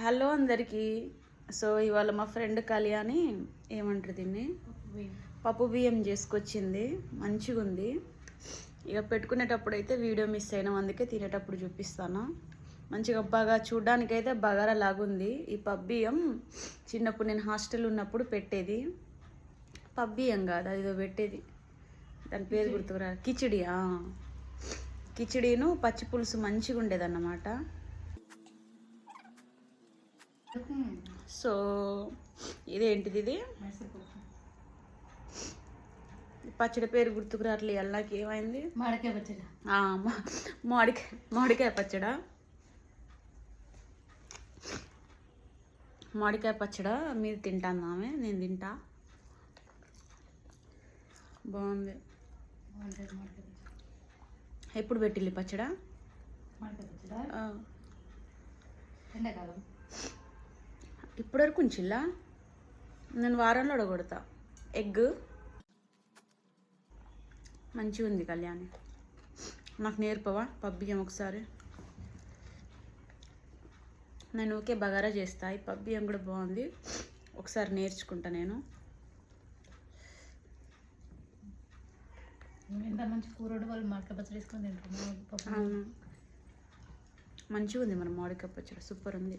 Hello అందరికీ. So ఇవాళ మా ఫ్రెండ్ కళ్యాణి ఏమంటారు దీన్ని? పప్పు బియ్యం చేసుకొచ్చింది. మంచిగా ఉంది ఇక పెట్టుకునేటప్పుడు అయితే వీడియో మిస్ అయినాం. అందుకే తినేటప్పుడు చూపిస్తాను. మంచిగా బాగా చూడ్డానికి అయితే బగారా లాగుంది. ఈ పప్పు బియ్యం చిన్నప్పుడు నేను హాస్టల్ ఉన్నప్పుడు పెట్టేది. పప్పు బియ్యం కాదు అదిదో పెట్టేది. దాని పేరు గుర్తుకురా కిచిడి ఆ. కిచిడీను పచ్చి పులుసు మంచిగా ఉండేదన్నమాట సో ఇదేంటిది ఇది? పచ్చడి పేరు గుర్తుకు రావట్లే నాకు ఏమైంది? మాడకాయ పచ్చడి. మామిడికాయ మామిడికాయ పచ్చడా? మామిడికాయ పచ్చడా? మీరు తింటాను ఆమె? నేను తింటా. బాగుంది. మాడకాయ ఎప్పుడు పెట్టిల్లి పచ్చడా? మాడకాయ ఎండాకాలం. ఇప్పటి వరకు ఉంచిల్లా? నేను వారంలో కొడతా ఎగ్ మంచిగా ఉంది కళ్యాణి. నాకు నేర్పవా? పబ్బియ్యం ఒకసారి. నేను ఓకే బగారా చేస్తా. ఈ పబ్బియ్యం కూడా బాగుంది. ఒకసారి నేర్చుకుంటా నేను. ఎంత మంచి వాళ్ళు పచ్చడి వేసుకొని తింటున్నాం పప్పు అవును. మంచిగా ఉంది మన మామిడికాయ పచ్చడి. సూపర్ ఉంది.